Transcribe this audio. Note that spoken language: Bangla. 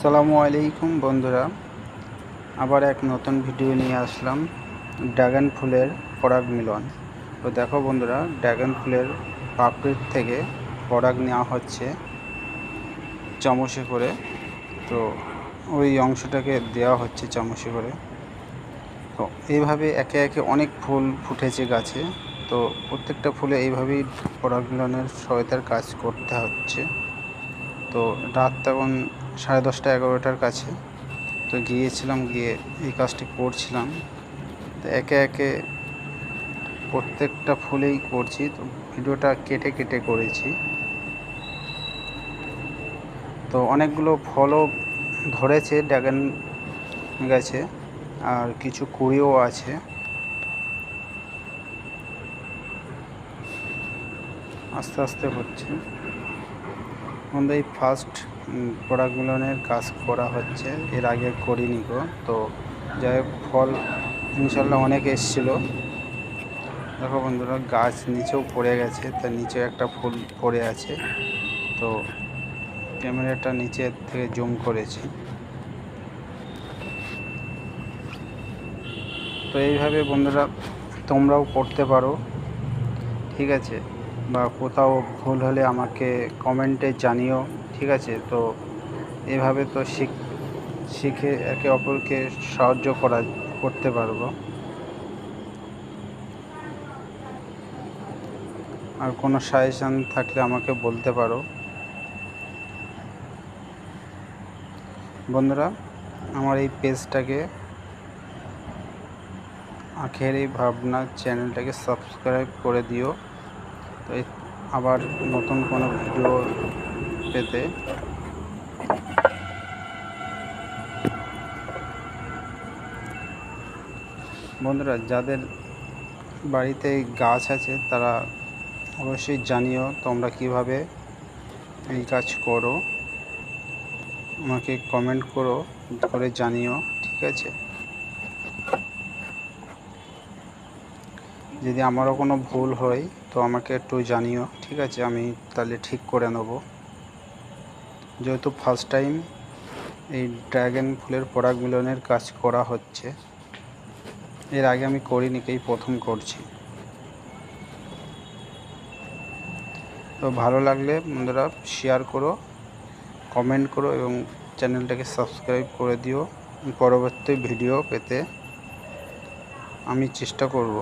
আসসালামু আলাইকুম বন্ধুরা। আবার এক নতুন ভিডিও নিয়ে আসলাম, ড্রাগন ফুলের পরাগ মিলন। তো দেখো বন্ধুরা, ড্রাগন ফুলের পাপড়ির থেকে পরাগ নেওয়া হচ্ছে চামচে করে। তো ওই অংশটাকে দেওয়া হচ্ছে চামচে করে। তো এইভাবে একে একে অনেক ফুল ফুটেছে গাছে। তো প্রত্যেকটা ফুলে এইভাবেই পরাগ মিলনের সহায়তার কাজ করতে হচ্ছে। তো রাত তখন সাড়ে দশটা, এগারোটার কাছে। তো গিয়েছিলাম, গিয়ে এই কাজটি করছিলাম। তো একে একে প্রত্যেকটা ফুলেই করছি। তো ভিডিওটা কেটে কেটে করেছি। তো অনেকগুলো ফলও ধরেছে, ড্রাগন গাছে, আর কিছু কুড়িও আছে। আস্তে আস্তে হচ্ছে। আমাদের এই ফার্স্ট প্রোডাক্ট মিলনের কাজ করা হচ্ছে। এর আগে করিনি গো। তো যাই হোক, ফল ইনশাল্লাহ অনেক এসেছিল। দেখো বন্ধুরা, গাছ নিচেও পড়ে গেছে তার নিচে একটা ফুল পড়ে আছে। তো ক্যামেরাটা নিচে থেকে জুম করেছি। তো এইভাবে বন্ধুরা, তোমরাও করতে পারো। ঠিক আছে? বা কোথাও ভুল হলে আমাকে কমেন্টে জানিও। ঠিক আছে, তো এভাবে তো শিখ, শিখে একে অপরকে সাহায্য করা, করতে পারব। আর কোনো সাজেশান থাকলে আমাকে বলতে পারো। বন্ধুরা, আমার এই পেজটাকে, আখের এই ভাবনা চ্যানেলটাকে সাবস্ক্রাইব করে দিও। তো আবার নতুন কোনো ভিডিও পেতে। বন্ধুরা, যাদের বাড়িতে গাছ আছে, তারা অবশ্যই জানিও তোমরা কীভাবে এই কাজ করো। আমাকে কমেন্ট করো, করে জানিও, ঠিক আছে? যদি আমারও কোনো ভুল হয়, তো আমাকে একটু জানিও, ঠিক আছে? আমি তাহলে ঠিক করে নেব। যেহেতু ফার্স্ট টাইম এই ড্র্যাগন ফুলের পরাগ মিলনের কাজ করা হচ্ছে, এর আগে আমি করিনি, এই প্রথম করছি। তো ভালো লাগলে বন্ধুরা শেয়ার করো কমেন্ট করো এবং চ্যানেলটাকে সাবস্ক্রাইব করে দিও। পরবর্তী ভিডিও পেতে আমি চেষ্টা করব।